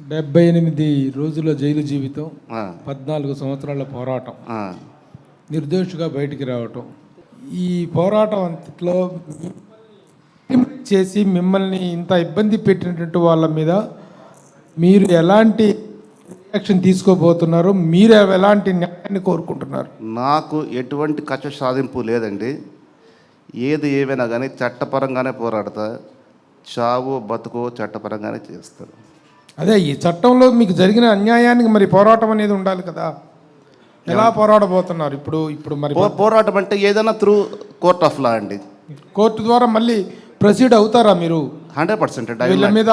డెబ్బై ఎనిమిది రోజుల జైలు జీవితం పద్నాలుగు సంవత్సరాల పోరాటం. నిర్దోషిగా బయటికి రావటం. ఈ పోరాటం అంతట్లో చేసి మిమ్మల్ని ఇంత ఇబ్బంది పెట్టినటువంటి వాళ్ళ మీద మీరు ఎలాంటి యాక్షన్ తీసుకోబోతున్నారు మీరు ఎలాంటి న్యాయాన్ని కోరుకుంటున్నారు? నాకు ఎటువంటి కక్ష సాధింపు లేదండి. ఏది ఏమైనా కానీ చట్టపరంగానే పోరాడతా. చావు బతుకో చట్టపరంగానే చేస్తాను. అదే ఈ చట్టంలో మీకు జరిగిన అన్యాయానికి మరి పోరాటం అనేది ఉండాలి కదా. ఎలా పోరాడబోతున్నారు ఇప్పుడు ఇప్పుడు మరి పోరాటం అంటే ఏదైనా త్రూ కోర్ట్ ఆఫ్ లా అండి. కోర్టు ద్వారా మళ్ళీ ప్రొసీడ్ అవుతారా మీరు? హండ్రెడ్ పర్సెంట్ వీళ్ళ మీద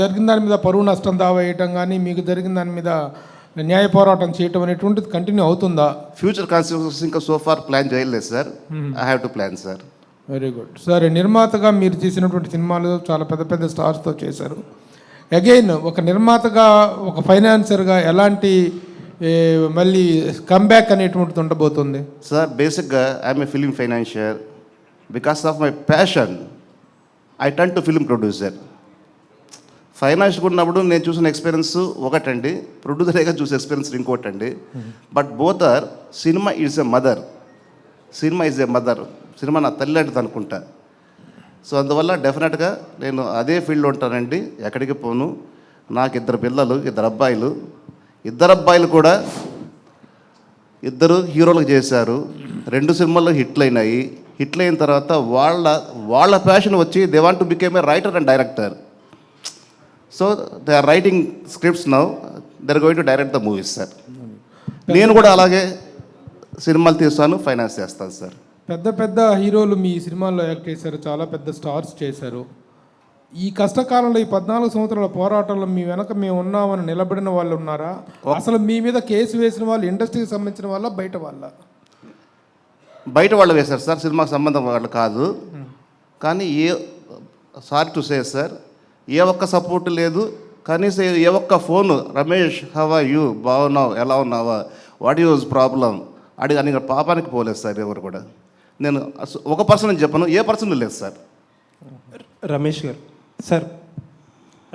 జరిగిన దాని మీద పరువు నష్టం దావా వేయటం కానీ మీకు జరిగిన దాని మీద న్యాయ పోరాటం చేయటం అనేటువంటిది కంటిన్యూ అవుతుందా? ఫ్యూచర్ కాన్స్టిట్యూన్స్ ఇంకా సో ఫార్ ప్లాన్ చేయలేదు sir. I have to plan sir. Very good. సరే నిర్మాతగా మీరు చేసినటువంటి సినిమాలు చాలా పెద్ద పెద్ద స్టార్స్తో చేశారు. అగైన్ ఒక నిర్మాతగా ఒక ఫైనాన్సర్గా ఎలాంటి మళ్ళీ కమ్బ్యాక్ అనేటువంటిది ఉండబోతుంది? సార్ బేసిక్గా I'm a film financier because of my passion I turn to film producer financial ఉన్నప్పుడు నేను చూసిన ఎక్స్పీరియన్స్ ఒకటండి. ప్రొడ్యూసర్గా చూసే ఎక్స్పీరియన్స్ ఇంకోటండి. But both are cinema is a mother cinema is a mother cinema నా తల్లి లాంటిది అనుకుంటా. సో అందువల్ల డెఫినెట్గా నేను అదే ఫీల్డ్లో ఉంటానండి. ఎక్కడికి పోను. నాకు ఇద్దరు పిల్లలు ఇద్దరు అబ్బాయిలు. ఇద్దరు అబ్బాయిలు కూడా ఇద్దరు హీరోలకు చేశారు. రెండు సినిమాల్లో హిట్లు అయినాయి హిట్లు అయిన తర్వాత వాళ్ళ వాళ్ళ ప్యాషన్ వచ్చి they want to became a writer and director so they are writing scripts now they are going to direct the movies sir నేను కూడా అలాగే సినిమాలు తీస్తాను ఫైనాన్స్ చేస్తాను సార్ పెద్ద పెద్ద హీరోలు మీ సినిమాల్లో యాక్ట్ చేశారు చాలా పెద్ద స్టార్స్ చేశారు. ఈ కష్టకాలంలో ఈ పద్నాలుగు సంవత్సరాల పోరాటంలో మీ వెనక మేము ఉన్నామని నిలబడిన వాళ్ళు ఉన్నారా? అసలు మీ మీద కేసు వేసిన వాళ్ళు ఇండస్ట్రీకి సంబంధించిన వాళ్ళ బయట వాళ్ళ? బయట వాళ్ళు వేశారు సార్ సినిమాకి సంబంధం వాళ్ళు కాదు. కానీ ఏ సారీ టు సే సార్ ఏ ఒక్క సపోర్ట్ లేదు. కనీసం ఏ ఒక్క ఫోన్ రమేష్ హవా యూ? బాగున్నావు? ఎలా ఉన్నావా? What use problem? అడిగి అని పాపానికి పోలేదు సార్ ఎవరు కూడా. నేను ఒక పర్సన్ చెప్పను ఏ పర్సన్ లేదు సార్. రమేష్ గారు. సార్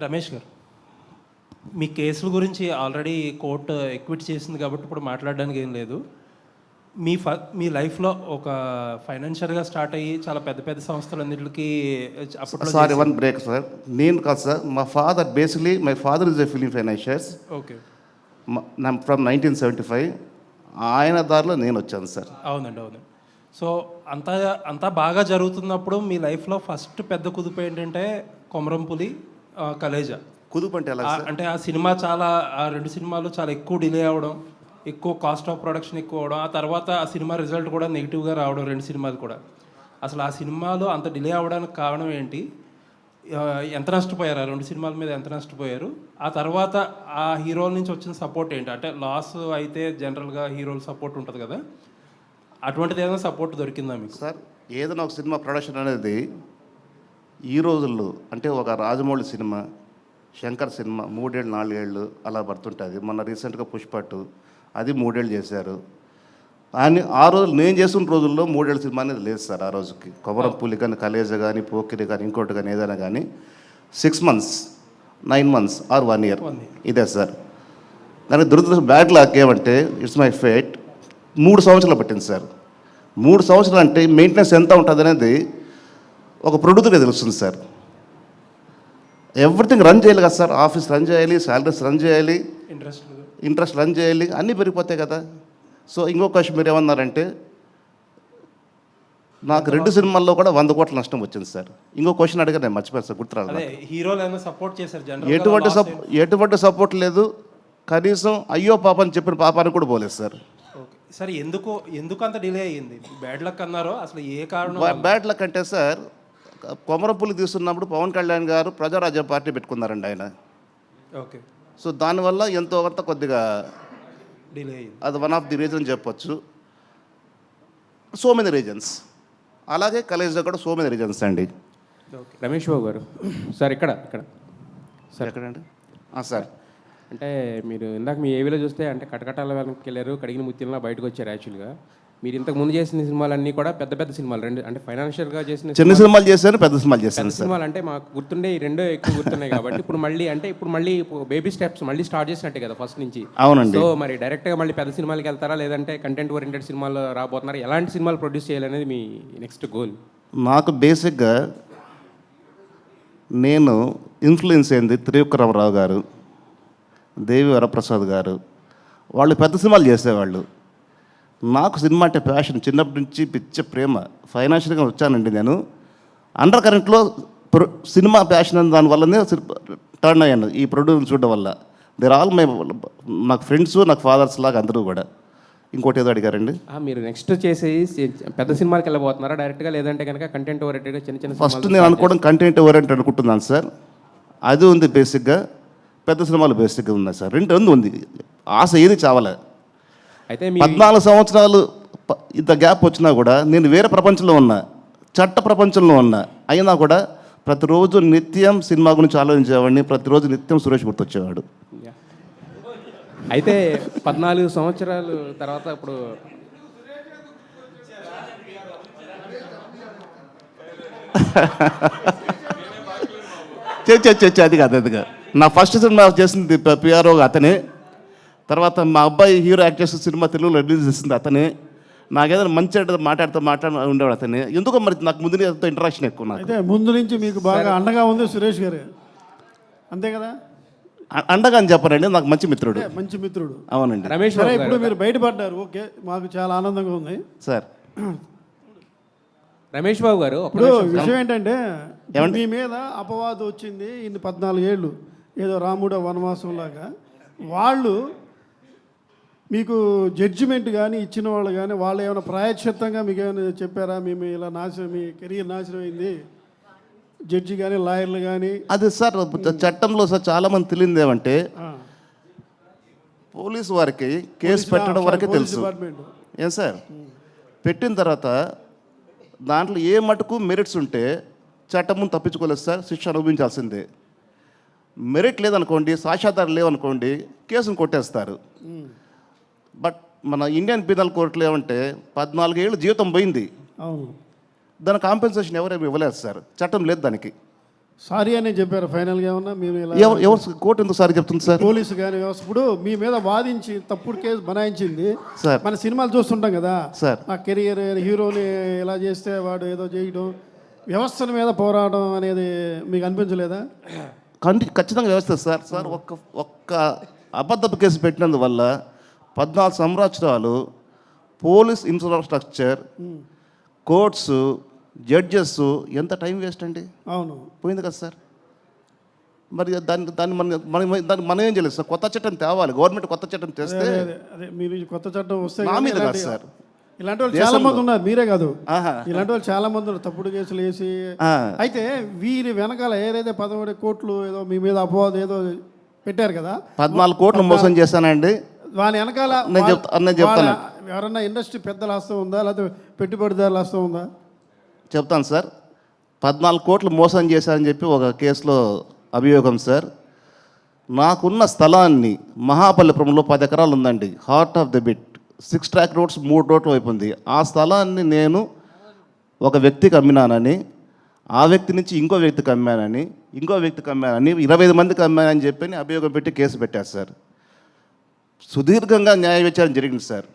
రమేష్ గారు మీ కేసుల గురించి ఆల్రెడీ కోర్టు ఎక్విట్ చేసింది కాబట్టి ఇప్పుడు మాట్లాడడానికి ఏం లేదు. మీ ఫ మీ లైఫ్లో ఒక ఫైనాన్షియల్గా స్టార్ట్ అయ్యి చాలా పెద్ద పెద్ద సంస్థలన్నిటికీ అప్పట్లో సారీ వన్ బ్రేక్ సార్. నేను కాదు సార్. మా father basically my father is a film financiers okay. From nineteen seventy five ఆయన దారిలో నేను వచ్చాను సార్. అవునండి అవును సో అంతా అంతా బాగా జరుగుతున్నప్పుడు మీ లైఫ్లో ఫస్ట్ పెద్ద కుదుపు ఏంటంటే కొమరంపులి కలేజా. కుదుపు అంటే ఎలా అంటే ఆ సినిమా చాలా ఆ రెండు సినిమాలు చాలా ఎక్కువ డిలే అవ్వడం ఎక్కువ కాస్ట్ ఆఫ్ ప్రొడక్షన్ ఎక్కువ అవడం ఆ తర్వాత ఆ సినిమా రిజల్ట్ కూడా నెగిటివ్గా రావడం రెండు సినిమాలు కూడా. అసలు ఆ సినిమాలు అంత డిలే అవ్వడానికి కారణం ఏంటి? ఎంత నష్టపోయారు? ఆ రెండు సినిమాల మీద ఎంత నష్టపోయారు? ఆ తర్వాత ఆ హీరోల నుంచి వచ్చిన సపోర్ట్ ఏంటి? అంటే లాస్ అయితే జనరల్గా హీరోల సపోర్ట్ ఉంటుంది కదా. అటువంటిది ఏదైనా సపోర్ట్ దొరికిందా మీకు? సార్ ఏదైనా ఒక సినిమా ప్రొడక్షన్ అనేది ఈ రోజుల్లో అంటే ఒక రాజమౌళి సినిమా శంకర్ సినిమా మూడేళ్ళు నాలుగేళ్ళు అలా పడుతుంటుంది. మొన్న రీసెంట్గా పుష్పట్టు అది మూడేళ్ళు చేశారు. అని ఆ రోజు నేను చేసిన రోజుల్లో మూడేళ్ళ సినిమా అనేది లేదు సార్ ఆ రోజుకి. కొమరం పులి కానీ కలేజ కానీ పోకిరి కానీ ఇంకోటి కానీ ఏదైనా కానీ six months nine months or one year ఇదే సార్. కానీ దురదృష్టం బ్యాడ్ లాక్ ఏమంటే ఇట్స్ మై ఫేట్ మూడు సంవత్సరాలు పట్టింది సార్. మూడు సంవత్సరాలు అంటే మెయింటెనెన్స్ ఎంత ఉంటుంది అనేది ఒక ప్రొడ్యూసర్కి తెలుస్తుంది సార్. ఎవ్రీథింగ్ రన్ చేయాలి కదా సార్. ఆఫీస్ రన్ చేయాలి శాలరీస్ రన్ చేయాలి ఇంట్రెస్ట్ ఇంట్రెస్ట్ రన్ చేయాలి అన్నీ పెరిగిపోతాయి కదా. సో ఇంకో క్వశ్చన్ మీరు ఏమన్నారంటే నాకు రెండు సినిమాల్లో కూడా వంద కోట్ల నష్టం వచ్చింది సార్. ఇంకో క్వశ్చన్ అడిగా నేను మర్చిపోయాను సార్ గుర్తురాలి హీరోలు సపోర్ట్ చేశారు ఎటువంటి సప్ ఎటువంటి సపోర్ట్ లేదు. కనీసం అయ్యో పాప అని చెప్పిన పాపానికి కూడా పోలేదు సార్. సరే ఎందుకు ఎందుకు అంత డిలే అయ్యింది? బ్యాడ్ లక్ అన్నారో? అసలు ఏ కారణం బ్యాడ్ లక్ అంటే సార్ కొమరపుల్లి తీస్తున్నప్పుడు పవన్ కళ్యాణ్ గారు ప్రజారాజ్యం పార్టీ పెట్టుకున్నారండి ఆయన. ఓకే. సో దానివల్ల ఎంతో కొంత కొద్దిగా డిలే అయ్యింది. అది వన్ ఆఫ్ ది రీజన్ చెప్పొచ్చు. So many reasons. అలాగే కలేజ్లో కూడా సో మెనీ రీజన్స్ అండి. ఓకే. రమేష్ బాబు గారు. సార్ ఇక్కడ ఇక్కడ. ఎక్కడండి? ఆ, సార్. అంటే మీరు ఇందాక మీ ఏవిలో చూస్తే అంటే కటకటాల వెనక్కి వెళ్ళారు కడిగిన ముత్యంలా బయటకు వచ్చారు యాక్చువల్గా మీరు ఇంతకు ముందు చేసిన సినిమాలన్నీ కూడా పెద్ద పెద్ద సినిమాలు రెండు అంటే ఫైనాన్షియల్గా చేసిన చిన్న సినిమాలు చేశాను పెద్ద సినిమాలు చేశాను సినిమాలు అంటే మాకు గుర్తుండే ఈ రెండో ఎక్కువ గుర్తున్నాయి కాబట్టి ఇప్పుడు మళ్ళీ అంటే ఇప్పుడు మళ్ళీ బేబీ స్టెప్స్ మళ్ళీ స్టార్ట్ చేసినట్టే కదా ఫస్ట్ నుంచి. అవునండి. సో మరి డైరెక్ట్గా మళ్ళీ పెద్ద సినిమాలకి వెళ్తారా లేదంటే కంటెంట్ ఓరియంటెడ్ సినిమాలు రాబోతున్నారా ఎలాంటి సినిమాలు ప్రొడ్యూస్ చేయాలనేది మీ నెక్స్ట్ గోల్ నాకు బేసిక్గా నేను ఇన్ఫ్లుయెన్స్ అయింది త్రివిక్రమరావు గారు. దేవి వరప్రసాద్ గారు. వాళ్ళు పెద్ద సినిమాలు చేసేవాళ్ళు. నాకు సినిమా అంటే ప్యాషన్ చిన్నప్పటి నుంచి పిచ్చ ప్రేమ. ఫైనాన్షియల్గా వచ్చానండి నేను. అండర్ కరెంట్లో ప్రొ- సినిమా ప్యాషన్ అనే దానివల్లనే టర్న్ అయ్యాను. ఈ ప్రొడ్యూస్ చూడడం వల్ల. దేర్ ఆల్ మై నాకు ఫ్రెండ్స్ నాకు ఫాదర్స్ లాగా అందరూ కూడా. ఇంకోటి ఏదో అడిగారండి? ఆ, మీరు నెక్స్ట్ చేసే పెద్ద సినిమాకి వెళ్ళబోతున్నారా డైరెక్ట్గా లేదంటే కనుక కంటెంట్ ఓరియంటెడ్గా చిన్న చిన్న ఫస్ట్ నేను అనుకోవడం కంటెంట్ ఓరియంట్ అనుకుంటున్నాను సార్ అది ఉంది బేసిక్గా పెద్ద సినిమాలు బేసిక్గా ఉన్నాయి సార్. రెండు రెండు ఉంది. ఆశ ఏది చావలే. అయితే పద్నాలుగు సంవత్సరాలు ఇంత గ్యాప్ వచ్చినా కూడా నేను వేరే ప్రపంచంలో ఉన్నా చట్ట ప్రపంచంలో ఉన్నా అయినా కూడా ప్రతిరోజు నిత్యం సినిమా గురించి ఆలోచించేవాడిని ప్రతిరోజు నిత్యం సురేష్ గుర్తొచ్చేవాడు. అయితే పద్నాలుగు సంవత్సరాలు తర్వాత ఇప్పుడు చే చే చే చే, అది కాదు అది కాదు. నా ఫస్ట్ సినిమా చేసింది పిఆర్ఓ అతనే. తర్వాత మా అబ్బాయి హీరో యాక్ట్ చేసిన సినిమా తెలుగులో రిలీజ్ చేసింది అతనే. నాకేదైనా మంచి మాట్లాడుతూ మాట్లాడ ఉండేవాడు అతనే. ఎందుకో మరి నాకు ముందు ఇంటరాక్షన్ ఎక్కువ నాకు. అయితే ముందు నుంచి మీకు బాగా అండగా ఉంది సురేష్ గారు. అంతే కదా? అండగా అని చెప్పనండి నాకు మంచి మిత్రుడు. మంచి మిత్రుడు. అవునండి. రమేష్ సరే బాబు ఇప్పుడు గారు. మీరు బయటపడ్డారు. ఓకే మాకు చాలా ఆనందంగా ఉంది. సార్. రమేష్ బాబు గారు ఇప్పుడు. విషయం ఏంటంటే? మీ మీద అపవాదం వచ్చింది ఇన్ని పద్నాలుగేళ్ళు. ఏదో రాముడు వనవాసం లాగా వాళ్ళు మీకు జడ్జిమెంట్ కానీ ఇచ్చిన వాళ్ళు కానీ వాళ్ళు ఏమైనా ప్రాయశ్చిత్తంగా మీకు ఏమైనా చెప్పారా? మేము ఇలా నాశనం మీ కెరీర్ నాశనం అయింది. జడ్జి కానీ లాయర్లు కానీ అది సార్ చట్టంలో సార్ చాలా మంది తెలియదు ఏమంటే పోలీసు వారికి కేసు పెట్టడం వరకే తెలుసు. ఏం సార్? పెట్టిన తర్వాత దాంట్లో ఏ మటుకు మెరిట్స్ ఉంటే చట్టం తప్పించుకోలేదు సార్ శిక్ష అనుభవించాల్సిందే. మెరిట్ లేదనుకోండి సాక్ష్యాధారం లేవనుకోండి కేసును కొట్టేస్తారు. బట్ మన ఇండియన్ పీనల్ కోర్టులో ఏమంటే పద్నాలుగేళ్ళు జీవితం పోయింది. దాని కాంపెన్సేషన్ ఎవరేమి ఇవ్వలేదు సార్. చట్టం లేదు దానికి. సారీ అని చెప్పారు ఫైనల్గా ఏమన్నా? మేము ఇలా ఎవరు కోర్టు ఎందుకు సార్ చెప్తుంది సార్? పోలీసు కానీ వ్యవస్థ ఇప్పుడు మీ మీద వాదించి తప్పుడు కేసు బనాయించింది. సార్. మన సినిమాలు చూస్తుంటాం కదా. సార్. ఆ కెరియర్ హీరోని ఇలా చేస్తే వాడు ఏదో చేయడం వ్యవస్థల మీద పోరాటం అనేది మీకు అనిపించలేదా? కంటి ఖచ్చితంగా వ్యవస్థ సార్. సార్ ఒక్క ఒక్క అబద్ధపు కేసు పెట్టినందువల్ల పద్నాలుగు సంవత్సరాలు పోలీస్ ఇన్ఫ్రాస్ట్రక్చర్ కోర్ట్స్ జడ్జెస్ ఎంత టైం వేస్ట్ అండి? అవును. పోయింది కదా సార్. మరి దాన్ని దాన్ని మన మనం దాన్ని మనం ఏం చేయలేదు సార్. కొత్త చట్టం తేవాలి. గవర్నమెంట్ కొత్త చట్టం తెస్తే మీరు కొత్త చట్టం వస్తే నా కానీ మీద కాదు సార్. ఇలాంటి వాళ్ళు చాలా మంది ఉన్నారు మీరే కాదు. ఇలాంటి వాళ్ళు చాలా మంది ఉన్నారు తప్పుడు కేసులు వేసి. అయితే వీరి వెనకాల ఏదైతే పదమూడు కోట్లు ఏదో మీ మీద అపవాదం ఏదో పెట్టారు కదా పద్నాలుగు కోట్లు మోసం చేశానండి. వాని వెనకాల నేను వాళ్ళ- చెప్తా- నేను చెప్తాను. వాళ్ళ ఎవరన్నా ఇండస్ట్రీ పెద్దల హస్తం ఉందా లేకపోతే పెట్టుబడిదారుల హస్తం ఉందా? చెప్తాను సార్. పద్నాలుగు కోట్లు మోసం చేశారని చెప్పి ఒక కేసులో అభియోగం సార్. నాకున్న స్థలాన్ని మహాబలిపురంలో పది ఎకరాలు ఉందండి. Heart of the bit six track roads మూడు రోడ్లు వైపు ఉంది. ఆ స్థలాన్ని నేను ఒక వ్యక్తికి అమ్మినానని ఆ వ్యక్తి నుంచి ఇంకో వ్యక్తికి అమ్మానని ఇంకో వ్యక్తికి అమ్మానని ఇరవై ఐదు మందికి అమ్మానని చెప్పి అభియోగం పెట్టి కేసు పెట్టారు సార్. సుదీర్ఘంగా న్యాయ విచారణ జరిగింది సార్.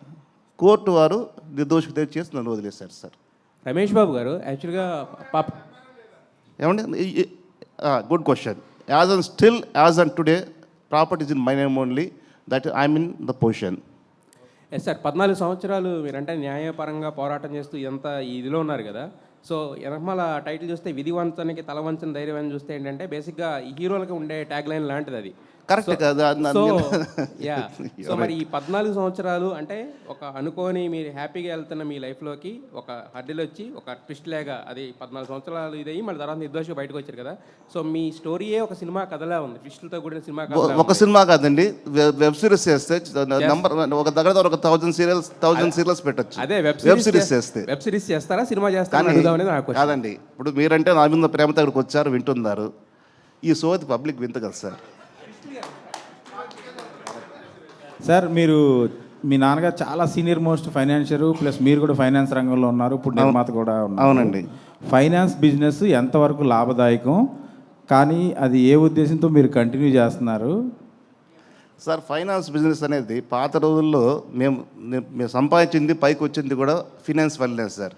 కోర్టు వారు నిర్దోషిత చేసి నన్ను వదిలేశారు సార్. రమేష్ బాబు గారు యాక్చువల్గా పాప ఏమండి? Good question. As on still as on today properties in my name only that I'm in the position. Yes sir పద్నాలుగు సంవత్సరాలు మీరంటే న్యాయపరంగా పోరాటం చేస్తూ ఎంత ఇదిలో ఉన్నారు కదా. సో వెనకమాల టైటిల్ చూస్తే విధి వంచనికి తల వంచని ధైర్యం అని చూస్తే ఏంటంటే బేసిక్గా హీరోలకి హీరోలకు ఉండే ట్యాగ్ లైన్ లాంటిది అది. కరెక్ట్ కదా సో యా సో మరి ఈ పద్నాలుగు సంవత్సరాలు అంటే ఒక అనుకోని మీరు హ్యాపీగా వెళ్తున్న మీ లైఫ్లోకి ఒక హడ్డీలు వచ్చి ఒక ట్విస్ట్ లేగా అది పద్నాలుగు సంవత్సరాలు ఇదయ్యి మళ్ళీ తర్వాత నిర్దోషిగా బయటకు వచ్చారు కదా. సో మీ స్టోరీయే ఒక సినిమా కథలా ఉంది. ట్విస్టులతో కూడిన సినిమా ఒక సినిమా కాదండి. వెబ్ సిరీస్ చేస్తే నంబర్ ఒక దగ్గర ఒక థౌజండ్ సీరియల్స్ థౌజండ్ సీరియల్స్ పెట్టచ్చు. అదే వెబ్ వెబ్ సిరీస్ చేస్తే వెబ్ సిరీస్ చేస్తారా సినిమా చేస్తారా కాదండి. ఇప్పుడు మీరంటే నా మీద ప్రేమ దగ్గరకు వచ్చారు వింటున్నారు. ఈ సోది పబ్లిక్ వింత కదా సార్. సార్ మీరు మీ నాన్నగారు చాలా సీనియర్ మోస్ట్ ఫైనాన్షియర్ ప్లస్ మీరు కూడా ఫైనాన్స్ రంగంలో ఉన్నారు ఇప్పుడు నిర్మాత కూడా ఉన్నారు. అవునండి. ఫైనాన్స్ బిజినెస్ ఎంతవరకు లాభదాయకం? కానీ అది ఏ ఉద్దేశంతో మీరు కంటిన్యూ చేస్తున్నారు? సార్ ఫైనాన్స్ బిజినెస్ అనేది పాత రోజుల్లో మేము మేము సంపాదించింది పైకి వచ్చింది కూడా ఫినాన్స్ వల్లనే సార్.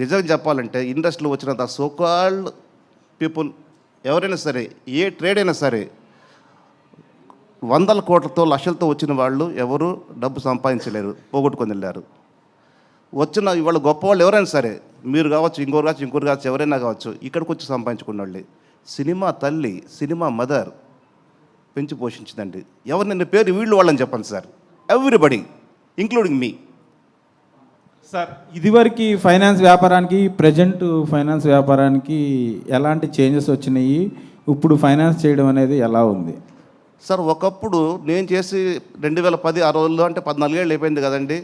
నిజం చెప్పాలంటే ఇండస్ట్రీలో వచ్చినంత సోకాల్డ్ పీపుల్ ఎవరైనా సరే ఏ ట్రేడ్ అయినా సరే వందల కోట్లతో లక్షలతో వచ్చిన వాళ్ళు ఎవరు డబ్బు సంపాదించలేరు పోగొట్టుకొని వెళ్ళారు. వచ్చిన ఇవాళ గొప్ప వాళ్ళు ఎవరైనా సరే మీరు కావచ్చు ఇంకోరు కావచ్చు ఇంకోరు కావచ్చు ఎవరైనా కావచ్చు ఇక్కడికి వచ్చి సంపాదించుకున్న వాళ్ళే. సినిమా తల్లి సినిమా మదర్ పెంచి పోషించిందండి. ఎవరు నిన్న పేరు వీళ్ళు వాళ్ళని చెప్పండి సార్. ఎవ్రీబడి ఇంక్లూడింగ్ మీ సార్ ఇదివరకు ఫైనాన్స్ వ్యాపారానికి ప్రజెంట్ ఫైనాన్స్ వ్యాపారానికి ఎలాంటి చేంజెస్ వచ్చినాయి? ఇప్పుడు ఫైనాన్స్ చేయడం అనేది ఎలా ఉంది? సార్ ఒకప్పుడు నేను చేసి రెండు వేల పది ఆ రోజుల్లో అంటే పద్నాలుగేళ్ళు అయిపోయింది కదండి.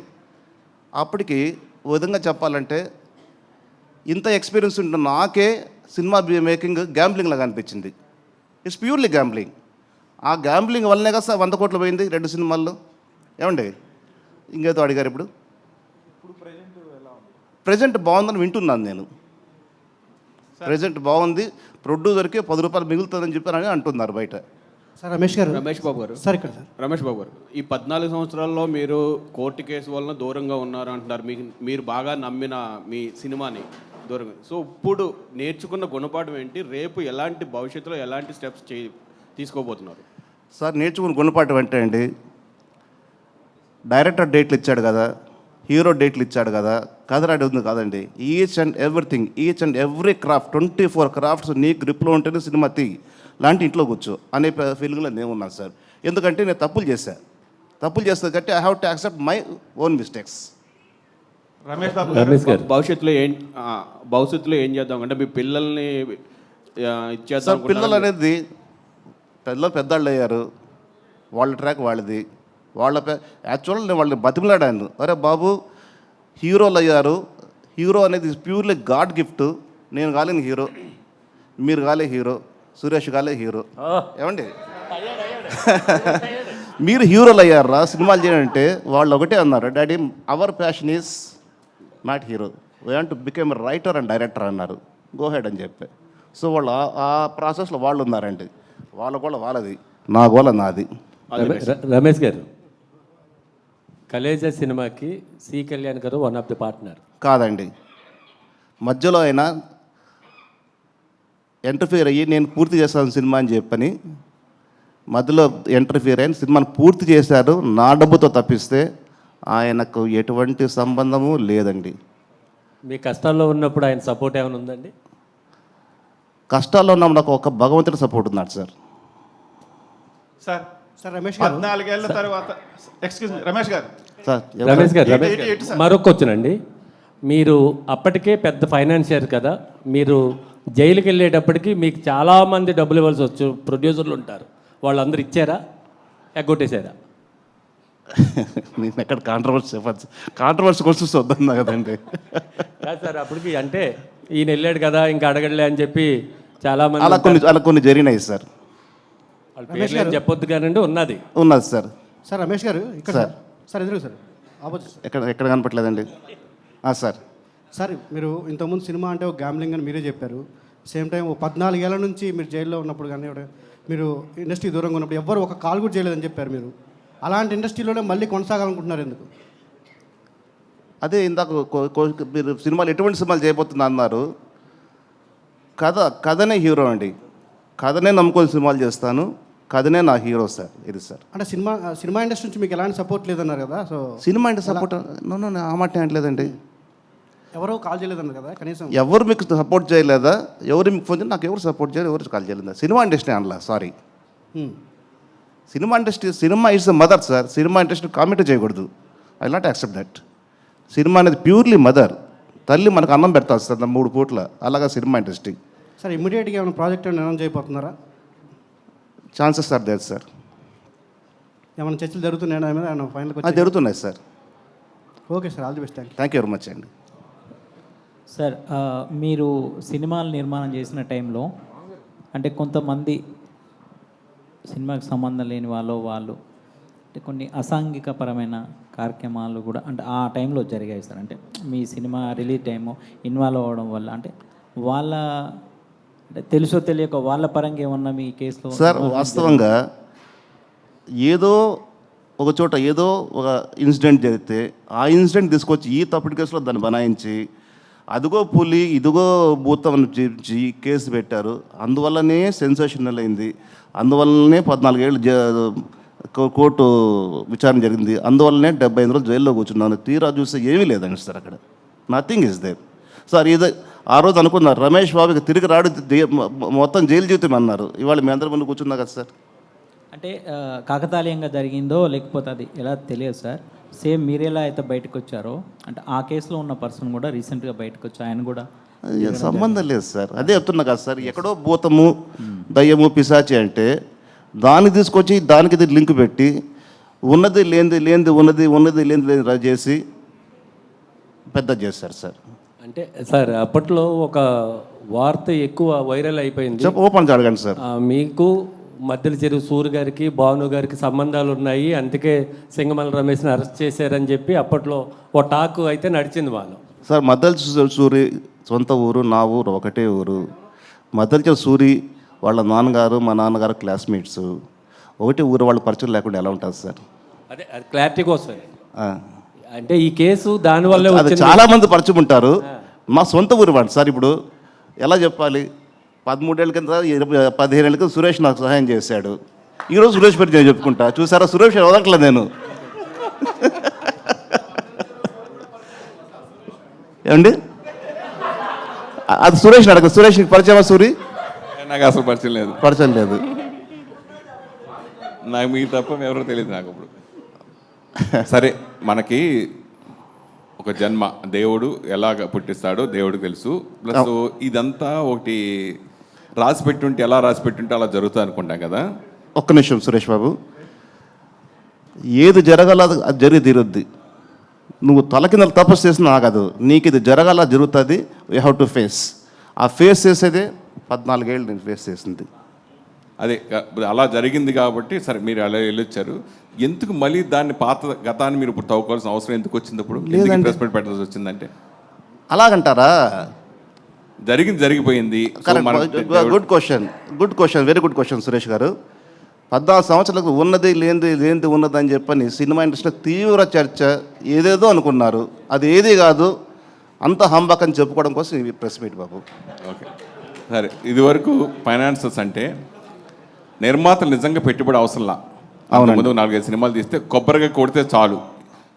అప్పటికి ఓ విధంగా చెప్పాలంటే ఇంత ఎక్స్పీరియన్స్ ఉంటున్న నాకే సినిమా మేకింగ్ గ్యాంబ్లింగ్ లాగా అనిపించింది. It's purely gambling. ఆ గ్యాంబ్లింగ్ వల్లనే కదా సార్ వంద కోట్లు పోయింది రెండు సినిమాల్లో. ఏమండి? ఇంకేదో అడిగారు ఇప్పుడు? ప్రజెంట్ బాగుందని వింటున్నాను నేను. ప్రజెంట్ బాగుంది ప్రొడ్యూసర్కి పది రూపాయలు మిగులుతుందని చెప్పారని అంటున్నారు బయట. సార్ రమేష్ గారు. రమేష్ బాబు గారు. సార్ ఇక్కడ సార్. రమేష్ బాబు గారు ఈ పద్నాలుగు సంవత్సరాల్లో మీరు కోర్టు కేసు వలన దూరంగా ఉన్నారు అంటున్నారు మీకు మీరు బాగా నమ్మిన మీ సినిమాని దూరంగా. సో ఇప్పుడు నేర్చుకున్న గుణపాఠం ఏంటి? రేపు ఎలాంటి భవిష్యత్తులో ఎలాంటి స్టెప్స్ చే తీసుకోబోతున్నారు? సార్ నేర్చుకుని గుణపాఠం అంటే అండి డైరెక్టర్ డేట్లు ఇచ్చాడు కదా హీరో డేట్లు ఇచ్చాడు కదా కథరాడి ఉంది కాదండి? Each and everything each and every craft twenty four crafts నీ గ్రిప్లో ఉంటేనే సినిమా తీ లాంటి ఇంట్లో కూర్చో అనే ఫీలింగ్లో నేను ఉన్నాను సార్ ఎందుకంటే నేను తప్పులు చేశా. తప్పులు చేస్తే కాబట్టి I have to accept my own mistakes Ramesh Babu Ramesh garu భవిష్యత్తులో ఏం భవిష్యత్తులో ఏం చేద్దాం? అంటే మీ పిల్లల్ని ఇచ్చేద్దాం సార్ పిల్లలు? అనేది పిల్లలు పెద్దవాళ్ళు అయ్యారు. వాళ్ళ ట్రాక్ వాళ్ళది. వాళ్ళ పే యాక్చువల్ నేను వాళ్ళని బతిమలాడాను. అరే బాబు హీరోలు అయ్యారు. హీరో అనేది ప్యూర్లీ గాడ్ గిఫ్ట్ నేను కాలేని హీరో మీరు కాలే హీరో సురేష్ కాలే హీరో. ఏమండి? మీరు హీరోలు అయ్యారా సినిమాలు చేయాలంటే వాళ్ళు ఒకటే అన్నారు daddy our passion is not hero we want became writer and director అన్నారు. గో హెడ్ అని చెప్పి. సో వాళ్ళు ఆ- ప్రాసెస్లో వాళ్ళు ఉన్నారండి. వాళ్ళ గోళ వాళ్ళది నా గోళ నాది. రమేష్ గారు కలేజా సినిమాకి సి కళ్యాణ్ గారు వన్ ఆఫ్ ది పార్ట్నర్ కాదండి. మధ్యలో అయినా ఎంటర్ఫియర్ అయ్యి నేను పూర్తి చేస్తాను సినిమా అని చెప్పని మధ్యలో ఎంటర్ఫియర్ అయిన సినిమాను పూర్తి చేశారు నా డబ్బుతో తప్పిస్తే ఆయనకు ఎటువంటి సంబంధము లేదండి. మీ కష్టాల్లో ఉన్నప్పుడు ఆయన సపోర్ట్ ఏమైనా ఉందండి? కష్టాల్లో ఉన్న నాకు ఒక భగవంతుడి సపోర్ట్ ఉన్నాడు సార్. సార్ సార్ రమేష్ గారు. పద్నాలుగేళ్ళ తర్వాత ఎక్స్క్యూజ్ రమేష్ గారు. సార్ రమేష్ గారు రమేష్ గారు? మరొక క్వశ్చన్ అండి. మీరు అప్పటికే పెద్ద ఫైనాన్షియర్ కదా మీరు జైలుకి వెళ్ళేటప్పటికి మీకు చాలామంది డబ్బులు ఇవ్వాల్సి వచ్చు. ప్రొడ్యూసర్లు ఉంటారు. వాళ్ళందరూ ఇచ్చారా? ఎగ్గొట్టేశారా? నేను ఎక్కడ కాంట్రవర్సీ చెప్పచ్చు. కాంట్రవర్సీ కోసం వద్దన్నా కదండి కాదు సార్ అప్పటికి అంటే ఈయన వెళ్ళాడు కదా ఇంకా అడగడలే అని చెప్పి చాలామంది అలా కొన్ని అలా కొన్ని జరిగినాయి సార్. వాళ్ళ పేర్లు ఏం చెప్పొద్దు కానండి ఉన్నది. ఉన్నది సార్. సార్ రమేష్ గారు ఇక్కడ సార్. సార్ ఎదురు సార్? ఆపోజిట్ ఎక్కడ ఎక్కడ కనపట్లేదండి ఆ, సార్. సార్ మీరు ఇంతకుముందు సినిమా అంటే ఒక గ్యామ్లింగ్ అని మీరే చెప్పారు. సేమ్ టైం ఓ పద్నాలుగేళ్ళ నుంచి మీరు జైల్లో ఉన్నప్పుడు కానీ మీరు ఇండస్ట్రీ దూరంగా ఉన్నప్పుడు ఎవ్వరు ఒక కాల్ కూడా చేయలేదని చెప్పారు మీరు. అలాంటి ఇండస్ట్రీలోనే మళ్ళీ కొనసాగాలనుకుంటున్నారు ఎందుకు? అదే ఇందాక మీరు సినిమాలు ఎటువంటి సినిమాలు చేయబోతున్నా అన్నారు. కథ కథనే హీరో అండి. కథనే నమ్ముకొని సినిమాలు చేస్తాను. కథనే నా హీరో సార్ ఇది సార్. అంటే సినిమా సినిమా ఇండస్ట్రీ నుంచి మీకు ఎలాంటి సపోర్ట్ లేదన్నారు కదా సో సినిమా అంటే సపోర్ట్ నో నో, ఆ మాట అనట్లేదండి ఎవరో కాల్ చేయలేదన్నారు కదా కనీసం. ఎవరు మీకు సపోర్ట్ చేయలేదా? ఎవరు మీకు ఫోన్ నాకు ఎవరు సపోర్ట్ చేయలేదు ఎవరు కాల్ చేయలేదా. Cinema industry అనలా sorry. Cinema industry cinema is the mother sir. Cinema industry comment చేయకూడదు. I not accept that. Cinema అనేది ప్యూర్లీ మదర్. తల్లి మనకు అన్నం పెడతాది సార్ మూడు పూట్ల. అలాగా సినిమా ఇండస్ట్రీ. సార్ ఇమ్మీడియట్గా ఏమైనా ప్రాజెక్ట్ ఏమైనా అనౌన్స్ చేయబోతున్నారా? ఛాన్సెస్ ఆర్ దేర్ సార్ ఏమైనా చర్చలు జరుగుతున్నాయా? వచ్చి జరుగుతున్నాయి sir okay sir all the best thank you thank you very much అండి. సార్ మీరు సినిమాలు నిర్మాణం చేసిన టైంలో అంటే కొంతమంది సినిమాకి సంబంధం లేని వాళ్ళు వాళ్ళు అంటే కొన్ని అసాంఘికపరమైన కార్యక్రమాలు కూడా అంటే ఆ టైంలో జరిగాయి సార్. అంటే మీ సినిమా రిలీజ్ టైము ఇన్వాల్వ్ అవ్వడం వల్ల అంటే వాళ్ళ అంటే తెలుసో తెలియక వాళ్ళ పరంగా ఏమన్నా మీ కేసులో సార్ వాస్తవంగా ఏదో ఒక చోట ఏదో ఒక ఇన్సిడెంట్ జరిగితే ఆ ఇన్సిడెంట్ తీసుకొచ్చి ఈ తప్పుడు కేసులో దాన్ని బనాయించి అదిగో పులి ఇదిగో భూతం చూపించి కేసు పెట్టారు. అందువల్లనే సెన్సేషనల్ అయింది అందువల్లనే పద్నాలుగేళ్ళు జ కో- కోర్టు విచారణ జరిగింది. అందువల్లనే డెబ్బై ఐదు రోజులు జైల్లో కూర్చున్నాను. తీరా చూస్తే ఏమీ లేదండి సార్ అక్కడ. నథింగ్ ఇస్ దేర్ సార్ ఇది ఆ రోజు అనుకున్నారు రమేష్ బాబుకి తిరిగి రాడు దే- మొత్తం జైలు జీవితం అన్నారు. ఇవాళ మీ అందరి ముందు కూర్చున్నా కదా సార్. అంటే కాకతాళీయంగా జరిగిందో లేకపోతే అది ఎలా తెలియదు సార్. సేమ్ మీరెలా అయితే బయటకు వచ్చారో అంటే ఆ కేసులో ఉన్న పర్సన్ కూడా రీసెంట్గా బయటకు వచ్చి ఆయన కూడా అది సంబంధం లేదు సార్. అదే చెప్తున్నా కదా సార్ ఎక్కడో భూతము దయ్యము పిశాచి అంటే దాన్ని తీసుకొచ్చి దానికి లింక్ పెట్టి ఉన్నది లేనిది లేనిది ఉన్నది ఉన్నది లేనిది లేనిది రా చేసి పెద్ద చేశారు సార్. అంటే సార్ అప్పట్లో ఒక వార్త ఎక్కువ వైరల్ అయిపోయింది. ఓపెన్ అడగండి సార్. మీకు మధ్యల చెరువు సూర్య గారికి భాను గారికి సంబంధాలు ఉన్నాయి. అందుకే సింగమల రమేష్ని అరెస్ట్ చేశారని చెప్పి అప్పట్లో ఓ టాక్ అయితే నడిచింది వాళ్ళు. సార్ మద్దల్ సూరి సొంత ఊరు నా ఊరు ఒకటే ఊరు. మద్దల్చల సూరి వాళ్ళ నాన్నగారు మా నాన్నగారు క్లాస్మేట్స్. ఒకటే ఊరు వాళ్ళ పరిచయం లేకుండా ఎలా ఉంటుంది సార్? అదే అది క్లారిటీ కోసం. అంటే ఈ కేసు దానివల్లే అది వచ్చింది. చాలా మంది పరిచయం ఉంటారు. మా సొంత ఊరు వాడు సార్ ఇప్పుడు ఎలా చెప్పాలి? పదమూడేళ్ళ కింద ఇరవై పదిహేను కింద సురేష్ నాకు సహాయం చేశాడు. ఈరోజు సురేష్ పేరు నేను చెప్పుకుంటా. చూసారా? సురేష్ వదలట్లే నేను. ఏమండి? అది సురేష్ అడగ సురేష్ నీకు పరిచయమా సూరి? నాకు అసలు పరిచయం లేదు. పరిచయం లేదు. నాకు మీకు తప్ప ఎవరో తెలియదు నాకు ఇప్పుడు. సరే మనకి ఒక జన్మ. దేవుడు ఎలాగ పుట్టిస్తాడో దేవుడికి తెలుసు. ప్లస్ ఇదంతా ఒకటి రాసి పెట్టుంటే ఎలా రాసి పెట్టుంటే అలా జరుగుతుంది అనుకుంటాం కదా. ఒక్క నిమిషం సురేష్ బాబు. ఏది జరగాల అది జరిగి తీరుద్ది. నువ్వు తల కింద తపస్సు చేసిన ఆగదు. నీకు ఇది జరగాల జరుగుతుంది. వీ హ్యావ్ టు ఫేస్ ఆ ఫేస్ చేసేదే పద్నాలుగేళ్ళు నేను ఫేస్ చేసింది. అదే అలా జరిగింది కాబట్టి సరే మీరు అలా వెళ్ళొచ్చారు. ఎందుకు మళ్ళీ దాన్ని పాత గతాన్ని మీరు ఇప్పుడు తవ్వుకోవాల్సిన అవసరం ఎందుకు వచ్చింది ఇప్పుడు పెట్టాల్సి వచ్చిందంటే? అలాగంటారా? జరిగింది జరిగిపోయింది. Good question good question very good question Suresh garu. పద్నాలుగు సంవత్సరాలకు ఉన్నది లేనిది లేనిది ఉన్నది అని చెప్పని సినిమా ఇండస్ట్రీలో తీవ్ర చర్చ ఏదేదో అనుకున్నారు. అది ఏది కాదు. అంత హంబక్ అని చెప్పుకోవడం కోసం ఈ ప్రెస్ మీట్ బాబు. ఓకే. సరే. ఇదివరకు ఫైనాన్సర్స్ అంటే నిర్మాతలు నిజంగా పెట్టుబడి అవసరంలా. ముందు నాలుగైదు సినిమాలు తీస్తే కొబ్బరిగా కొడితే చాలు.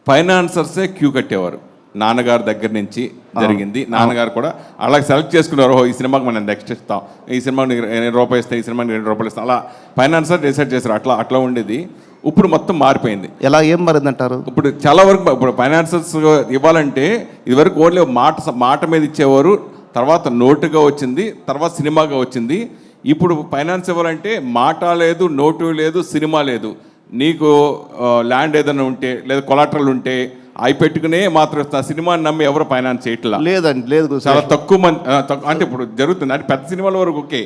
ఫైనాన్సర్సే క్యూ కట్టేవారు. నాన్నగారి దగ్గర నుంచి జరిగింది. నాన్నగారు కూడా అలా సెలెక్ట్ చేసుకున్నారు. "ఓహో, ఈ సినిమాకి మనం నెక్స్ట్ ఇస్తాం. ఈ సినిమాకి ఎన్ని రూపాయలు ఇస్తాం ఈ సినిమాకి రెండు రూపాయలు ఇస్తాం? అలా ఫైనాన్సర్ డిసైడ్ చేశారు. అట్లా అట్లా ఉండేది. ఇప్పుడు మొత్తం మారిపోయింది. ఎలా ఏం మారిందంటారు? ఇప్పుడు చాలా వరకు ఇప్పుడు ఫైనాన్సర్స్ ఇవ్వాలంటే ఇదివరకు ఓన్లీ మాట మాట మీద ఇచ్చేవారు. తర్వాత నోటుగా వచ్చింది తర్వాత సినిమాగా వచ్చింది. ఇప్పుడు ఫైనాన్స్ ఇవ్వాలంటే మాట లేదు నోటు లేదు సినిమా లేదు. నీకు ల్యాండ్ ఏదైనా ఉంటే లేదా కొలాటరల్ ఉంటే అవి పెట్టుకునే మాత్రం సినిమాని నమ్మి ఎవరు ఫైనాన్స్ చేయట్లా? లేదండి లేదు చాలా తక్కువ మంది అంటే ఇప్పుడు జరుగుతుంది. అంటే పెద్ద సినిమాల వరకు ఓకే.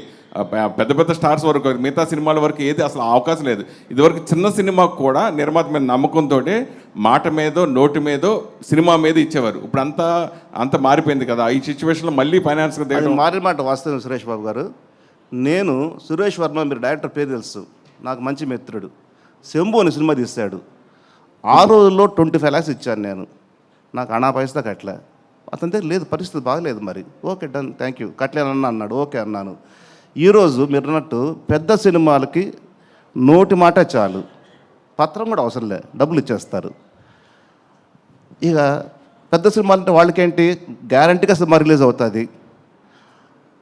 పెద్ద పెద్ద స్టార్స్ వరకు మిగతా సినిమాల వరకు ఏది అసలు అవకాశం లేదు. ఇదివరకు చిన్న సినిమాకు కూడా నిర్మాత మీద నమ్మకంతో మాట మీదో నోటు మీదో సినిమా మీద ఇచ్చేవారు. ఇప్పుడు అంతా అంత మారిపోయింది కదా. ఈ సిచ్యువేషన్లో మళ్ళీ ఫైనాన్స్ మారిన మాట వాస్తవం సురేష్ బాబు గారు. నేను సురేష్ వర్మ మీరు డైరెక్టర్ పేరు తెలుసు. నాకు మంచి మిత్రుడు. శంభు అని సినిమా తీశాడు ఆ రోజుల్లో ట్వంటీ ఫైవ్ ల్యాక్స్ ఇచ్చాను నేను. నాకు అనా పైసా కట్టలే. అతని దగ్గర లేదు పరిస్థితి బాగలేదు మరి. Okay done thank you. కట్టలేనన్నా అన్నాడు. ఓకే అన్నాను. ఈరోజు మీరు అన్నట్టు పెద్ద సినిమాలకి నోటి మాట చాలు. పత్రం కూడా అవసరం లే డబ్బులు ఇచ్చేస్తారు. ఇక పెద్ద సినిమాలంటే వాళ్ళకేంటి? గ్యారంటీగా సినిమా రిలీజ్ అవుతుంది.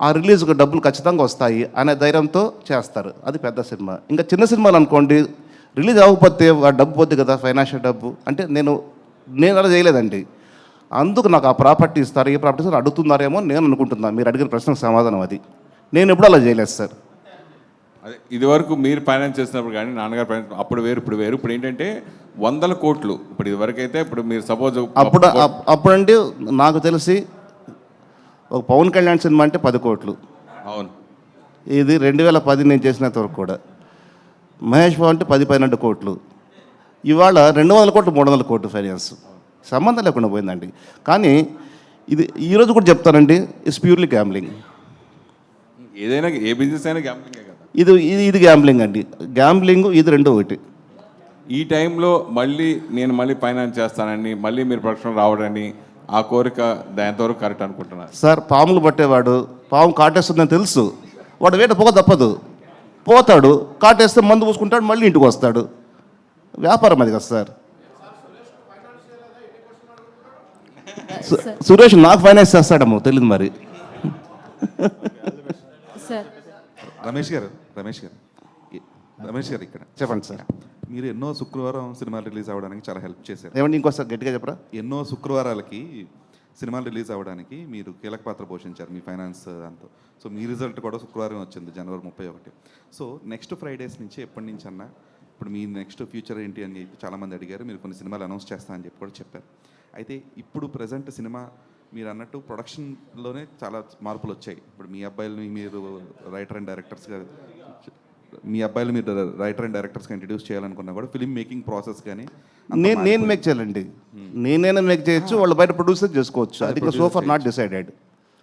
ఆ రిలీజ్కి డబ్బులు ఖచ్చితంగా వస్తాయి అనే ధైర్యంతో చేస్తారు. అది పెద్ద సినిమా. ఇంకా చిన్న సినిమాలు అనుకోండి రిలీజ్ అవ్వకపోతే ఆ డబ్బు పోద్ది కదా ఫైనాన్షియల్ డబ్బు. అంటే నేను నేను అలా చేయలేదండి. అందుకు నాకు ఆ ప్రాపర్టీ ఇస్తారు ఏ ప్రాపర్టీ ఇస్తారు అడుగుతున్నారేమో నేను అనుకుంటున్నాను మీరు అడిగిన ప్రశ్నకు సమాధానం అది. నేను ఎప్పుడు అలా చేయలేదు సార్. అదే ఇదివరకు మీరు ఫైనాన్స్ చేసినప్పుడు కానీ నాన్నగారు ఫైనాన్స్ అప్పుడు వేరు ఇప్పుడు వేరు. ఇప్పుడు ఏంటంటే వందల కోట్లు. ఇప్పుడు ఇదివరకు అయితే ఇప్పుడు మీరు సపోజ్ అప్పుడు అప్- అప్పుడంటే నాకు తెలిసి ఒక పవన్ కళ్యాణ్ సినిమా అంటే పది కోట్లు. అవును. ఇది రెండు వేల పది నేను చేసినంత వరకు కూడా. మహేష్ బాబు అంటే పది పన్నెండు కోట్లు. ఇవాళ రెండు వందల కోట్లు మూడు వందల కోట్లు ఫైనాన్స్. సంబంధం లేకుండా పోయిందండి. కానీ ఇది ఈరోజు కూడా చెప్తానండి ఇట్స్ ప్యూర్లీ గ్యాంబ్లింగ్ ఏదైనా ఏ బిజినెస్ అయినా గ్యాంబ్లింగే కదా. ఇది ఇది ఇది గ్యాంబ్లింగ్ అండి. గ్యాంబ్లింగ్ ఇది రెండు ఒకటి. ఈ టైంలో మళ్ళీ నేను మళ్ళీ ఫైనాన్స్ చేస్తానని మళ్ళీ మీరు ప్రొడక్షన్ రావడని ఆ కోరిక దాంతవరకు కరెక్ట్ అనుకుంటున్నారు సార్ పాములు పట్టేవాడు పాము కాటేస్తుందని తెలుసు. వాడు వేట పోక తప్పదు. పోతాడు కాటేస్తే మందు పూసుకుంటాడు మళ్ళీ ఇంటికి వస్తాడు. వ్యాపారం అది కదా సార్. సు- సురేష్ నాకు ఫైనాన్స్ చేస్తాడమ్మో తెలియదు మరి. సార్. రమేష్ గారు రమేష్ గారు. రమేష్ గారు ఇక్కడ. చెప్పండి సార్. మీరు ఎన్నో శుక్రవారం సినిమాలు రిలీజ్ అవ్వడానికి చాలా హెల్ప్ చేశారు. ఏమండి ఇంకోసారి గట్టిగా చెప్పరా? ఎన్నో శుక్రవారాలకి సినిమాలు రిలీజ్ అవ్వడానికి మీరు కీలక పాత్ర పోషించారు మీ ఫైనాన్స్ దాంతో. సో మీ రిజల్ట్ కూడా శుక్రవారం వచ్చింది జనవరి ముప్పై ఒకటి. సో నెక్స్ట్ ఫ్రైడేస్ నుంచి ఎప్పటి నుంచి అన్నా ఇప్పుడు మీ నెక్స్ట్ ఫ్యూచర్ ఏంటి అని చెప్పి చాలామంది అడిగారు మీరు కొన్ని సినిమాలు అనౌన్స్ చేస్తా అని చెప్పి కూడా చెప్పారు. అయితే ఇప్పుడు ప్రజెంట్ సినిమా మీరు అన్నట్టు ప్రొడక్షన్లోనే చాలా మార్పులు వచ్చాయి. ఇప్పుడు మీ అబ్బాయిలని మీరు రైటర్ అండ్ డైరెక్టర్స్గా మీ అబ్బాయిలు మీరు రైటర్ అండ్ డైరెక్టర్స్గా ఇంట్రడ్యూస్ చేయాలనుకున్నా కూడా ఫిలిం మేకింగ్ ప్రాసెస్ కానీ నేను నేను. మేక్ చేయాలండి. నేనైనా మేక్ చేయొచ్చు వాళ్ళు బయట ప్రొడ్యూసర్ చేసుకోవచ్చు. అది producer so far not decided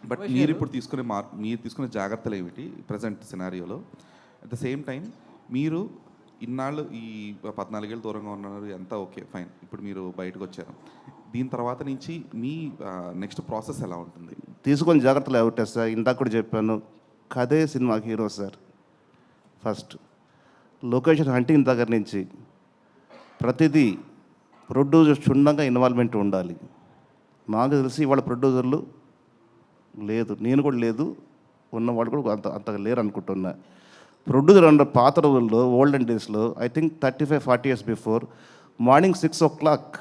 but మీరు ఇప్పుడు తీసుకునే మార్ మీరు తీసుకునే జాగ్రత్తలు ఏమిటి ప్రజెంట్ సినారియోలో అట్ ద సేమ్ టైం మీరు ఇన్నాళ్ళు ఈ పద్నాలుగేళ్ళు దూరంగా ఉన్నారు అంతా ఓకే ఫైన్ ఇప్పుడు మీరు బయటకు వచ్చారు. దీని తర్వాత నుంచి మీ నెక్స్ట్ ప్రాసెస్ ఎలా ఉంటుంది? తీసుకొని జాగ్రత్తలు ఏమిటా సార్ ఇందాక కూడా చెప్పాను కథే సినిమాకి hero sir. First. Location hunting దగ్గర నుంచి ప్రతిదీ ప్రొడ్యూసర్ క్షుణ్ణంగా ఇన్వాల్వ్మెంట్ ఉండాలి. నాకు తెలిసి ఇవాళ ప్రొడ్యూసర్లు లేదు. నేను కూడా లేదు. ఉన్నవాళ్ళు కూడా అంత అంతగా లేరు అనుకుంటున్నా. ప్రొడ్యూసర్ అన్న పాత రోజుల్లో ఓల్డెన్ డేస్లో I think thirty five forty years before morning six o'clock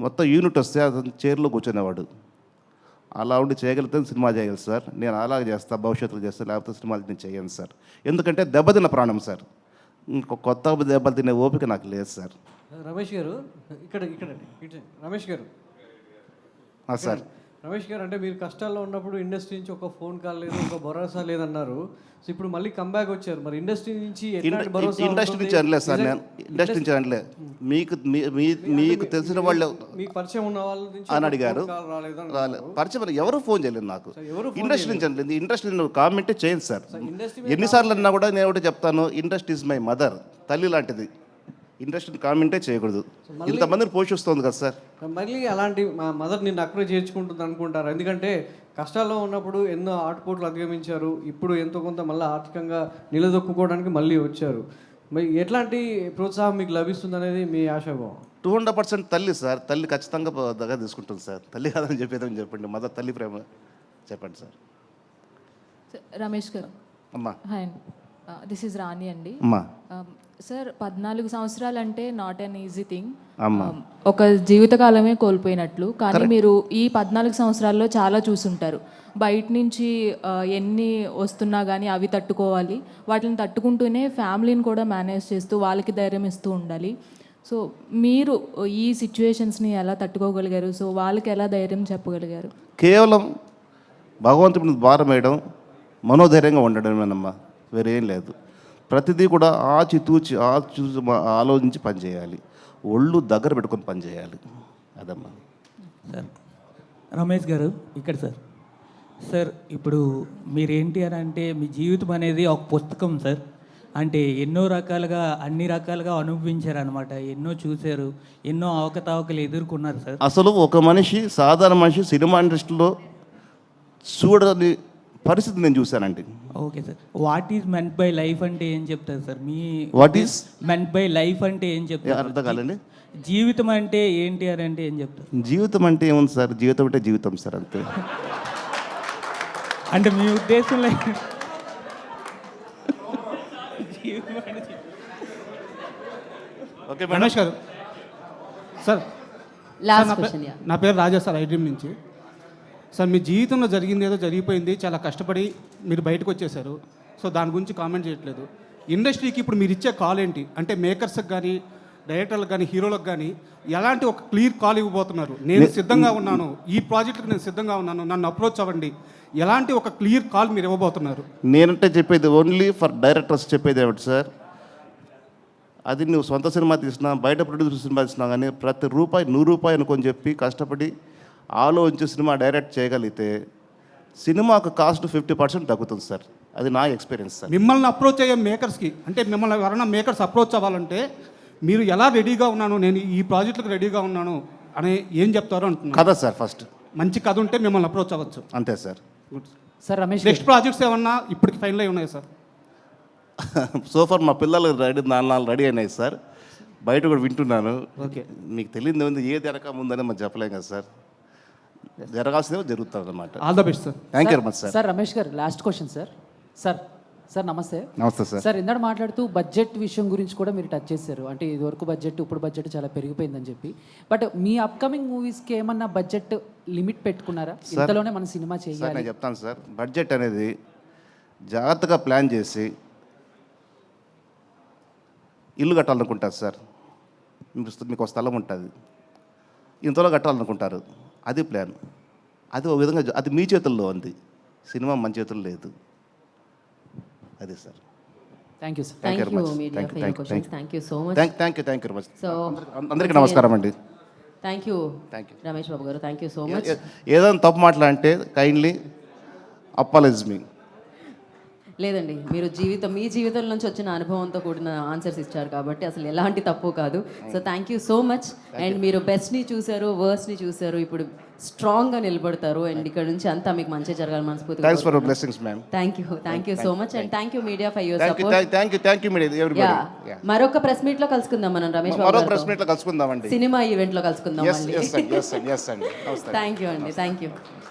మొత్తం యూనిట్ వస్తే అతను చైర్లో కూర్చునేవాడు. అలా ఉండి చేయగలిగితే సినిమా చేయగలరు సార్. నేను అలాగే చేస్తా భవిష్యత్తులో చేస్తా లేకపోతే సినిమాలు నేను చేయను సార్. ఎందుకంటే దెబ్బతిన్న ప్రాణం సార్. ఇంకో కొత్త దెబ్బలు తినే ఓపిక నాకు లేదు సార్. రమేష్ గారు ఇక్కడ ఇక్కడ రమేష్ గారు. సార్. రమేష్ గారు అంటే మీరు కష్టాల్లో ఉన్నప్పుడు ఇండస్ట్రీ నుంచి ఒక ఫోన్ కాల్ లేదు ఒక భరోసా లేదన్నారు. సో ఇప్పుడు మళ్ళీ కంబ్యాక్ వచ్చారు. మరి ఇండస్ట్రీ నుంచి ఇండస్ట్రీ? నుంచి అనలేదు సార్ నేను. ఇండస్ట్రీ నుంచి అనలే మీకు మీ- మీ- మీకు తెలిసిన వాళ్ళు మీకు పరిచయం ఉన్న వాళ్ళ నుంచి అని అడిగారు. రాలేదు. పరిచయం ఎవరు? ఫోన్ చేయలేదు నాకు. ఇండస్ట్రీ నుంచి అనలేదు. ఇండస్ట్రీ నువ్వు కామెంటే చేయండి సార్. ఎన్నిసార్లు అన్నా కూడా నేను ఒకటి చెప్తాను. Industry is my mother. తల్లి లాంటిది. ఇండస్ట్రీని కామెంటే చేయకూడదు. ఇంతమందిని పోషిస్తుంది కదా సార్. మళ్ళీ అలాంటి మా మదర్ నిన్ను అక్కడే చేర్చుకుంటుంది అనుకుంటారు. ఎందుకంటే కష్టాల్లో ఉన్నప్పుడు ఎన్నో ఆటుపోట్లు అధిగమించారు. ఇప్పుడు ఎంతో కొంత మళ్ళీ ఆర్థికంగా నిలదొక్కుకోవడానికి మళ్ళీ వచ్చారు. మరి ఎట్లాంటి ప్రోత్సాహం మీకు లభిస్తుంది అనేది మీ ఆశాభావం? టూ హండ్రెడ్ పర్సెంట్ తల్లి సార్. తల్లి ఖచ్చితంగా దగ్గర తీసుకుంటుంది సార్. తల్లి కాదని చెప్పేదని చెప్పండి. మదర్ తల్లి ప్రేమ చెప్పండి సార్. రమేష్ గారు. అమ్మా. హాయ్ దిస్ ఇస్ రాణి అండి. అమ్మా. సార్ పద్నాలుగు సంవత్సరాలు అంటే నాట్ అన్ ఈజీ థింగ్ అమ్మా. ఒక జీవితకాలమే కోల్పోయినట్లు కానీ మీరు ఈ పద్నాలుగు సంవత్సరాల్లో చాలా చూసుంటారు. బయట నుంచి ఆ, ఎన్ని వస్తున్నా కానీ అవి తట్టుకోవాలి. వాటిని తట్టుకుంటూనే ఫ్యామిలీని కూడా మేనేజ్ చేస్తూ వాళ్ళకి ధైర్యం ఇస్తూ ఉండాలి. సో మీరు ఈ సిచ్యువేషన్స్ని ఎలా తట్టుకోగలిగారు? సో వాళ్ళకి ఎలా ధైర్యం చెప్పగలిగారు? కేవలం భగవంతుడి మీద భారం వేయడం మనోధైర్యంగా ఉండడమేనమ్మా. వేరేం లేదు. ప్రతిదీ కూడా ఆచి తూచి ఆచి ఆలోచించి పనిచేయాలి ఒళ్ళు దగ్గర పెట్టుకొని పనిచేయాలి అదమ్మా. సార్. రమేష్ గారు ఇక్కడ సార్. సార్ ఇప్పుడు మీరేంటి అని అంటే మీ జీవితం అనేది ఒక పుస్తకం సార్. అంటే ఎన్నో రకాలుగా అన్ని రకాలుగా అనుభవించారు అనమాట ఎన్నో చూశారు ఎన్నో అవకతవకలు ఎదుర్కొన్నారు సార్. అసలు ఒక మనిషి సాధారణ మనిషి సినిమా ఇండస్ట్రీలో చూడని పరిస్థితి నేను చూశానండి. Okay sir what is meant by life అంటే ఏం చెప్తారు సార్ మీ What is? Meant by life అంటే ఏం చెప్తారు అర్థం కాలేండి జీవితం అంటే ఏంటి అని అంటే ఏం చెప్తారు? జీవితం అంటే ఏముంది సార్ జీవితం అంటే జీవితం సార్ అంతే. అంటే మీ ఉద్దేశంలో okay Ramesh garu sir last నా పే- క్వశ్చన్ యా నా పేరు రాజా సార్ ఐడ్రీమ్ నుంచి. సార్ మీ జీవితంలో జరిగింది ఏదో జరిగిపోయింది చాలా కష్టపడి మీరు బయటకు వచ్చేసారు సో దాని గురించి కామెంట్ చేయట్లేదు. ఇండస్ట్రీకి ఇప్పుడు మీరు ఇచ్చే కాల్ ఏంటి? అంటే మేకర్స్కి కానీ డైరెక్టర్లకు కానీ హీరోలకు కానీ ఎలాంటి ఒక క్లియర్ కాల్ ఇవ్వబోతున్నారు? నేను సిద్ధంగా ఉన్నాను. ఈ ప్రాజెక్టుకి నేను సిద్ధంగా ఉన్నాను. నన్ను అప్రోచ్ అవ్వండి. ఎలాంటి ఒక క్లియర్ కాల్ మీరు ఇవ్వబోతున్నారు? నేనంటే చెప్పేది ఓన్లీ ఫర్ డైరెక్టర్స్ చెప్పేది ఏమిటి సార్? అది నువ్వు సొంత సినిమా తీసినా బయట ప్రొడ్యూసర్ సినిమా తీసినా కానీ ప్రతి రూపాయి నూరు రూపాయి అనుకొని చెప్పి కష్టపడి ఆలోచించి సినిమా డైరెక్ట్ చేయగలిగితే సినిమాకు కాస్ట్ ఫిఫ్టీ పర్సెంట్ తగ్గుతుంది సార్. అది నా ఎక్స్పీరియన్స్ సార్. మిమ్మల్ని అప్రోచ్ అయ్యే మేకర్స్కి అంటే మిమ్మల్ని ఎవరైనా మేకర్స్ అప్రోచ్ అవ్వాలంటే మీరు ఎలా రెడీగా ఉన్నాను నేను ఈ ప్రాజెక్టులకు రెడీగా ఉన్నాను అని ఏం చెప్తారో అంటున్నాను కదా సార్ ఫస్ట్. మంచి కథ ఉంటే మిమ్మల్ని అప్రోచ్ అవ్వచ్చు. అంతే sir. Sir Ramesh next projects ఏమన్నా ఇప్పటికి ఫైనల్ అయి ఉన్నాయి సార్? సోఫర్ మా పిల్లలు రెడీ నాలుగు నాలుగు రెడీ అయినాయి సార్. బయట కూడా వింటున్నాను. ఓకే. మీకు తెలియదు ఉంది ఏది వెనక ముందని మనం చెప్పలేం కదా సార్. జరగాల్సిందే జరుగుతుంది అనమాట all the best sir thank you very much sir sir Ramesh garu last question sir sir sir నమస్తే. నమస్తే సార్ సార్ ఇందాక మాట్లాడుతూ బడ్జెట్ విషయం గురించి కూడా మీరు టచ్ చేశారు. అంటే ఇదివరకు బడ్జెట్ ఇప్పుడు బడ్జెట్ చాలా పెరిగిపోయిందని చెప్పి. బట్ మీ అప్కమింగ్ మూవీస్కి ఏమన్నా బడ్జెట్ లిమిట్ పెట్టుకున్నారా? ఇంతలోనే మన సినిమా సార్ చేయాలి. నేను చెప్తాను సార్ బడ్జెట్ అనేది జాగ్రత్తగా ప్లాన్ చేసి ఇల్లు కట్టాలనుకుంటారు సార్ మీకు మీకు ఒక స్థలం ఉంటుంది. ఇంతలో కట్టాలనుకుంటారు. అది ప్లాన్. అది ఒక విధంగా అది మీ చేతుల్లో ఉంది. సినిమా మన చేతుల్లో లేదు. అది sir. Thank you sir thank you much you so much. Thank thank you thank you much అందరికీ నమస్కారం అండి. Thank you thank you Ramesh Babu garu thank you so much ఏదైనా తప్పు మాట్లాడంటే కైండ్లీ అప్పాలైజ్ మీ లేదండి మీరు జీవితం మీ జీవితం నుంచి వచ్చిన అనుభవంతో కూడిన ఆన్సర్స్ ఇచ్చారు కాబట్టి అసలు ఎలాంటి తప్పు కాదు. So thank you so much and మీరు బెస్ట్ని చూశారు వర్స్ట్ని చూశారు ఇప్పుడు స్ట్రాంగ్గా నిలబడతారు. అండ్ ఇక్కడ నుంచి అంతా మీకు మంచి జరగాలి మనస్ఫూర్తిగా thanks for blessings ma'am thank you thank you so much and thank you media for your support thank you thank you media everybody మరొక ప్రెస్ మీట్లో కలుసుకుందాం మనం రమేష్ బాబు ప్రెస్ కలుసుకుందామండి. సినిమా ఈవెంట్లో కలుసుకుందాం అండి ఎస్ అండి ఎస్ అండి నమస్తే థ్యాంక్ యూ అండి థ్యాంక్ యూ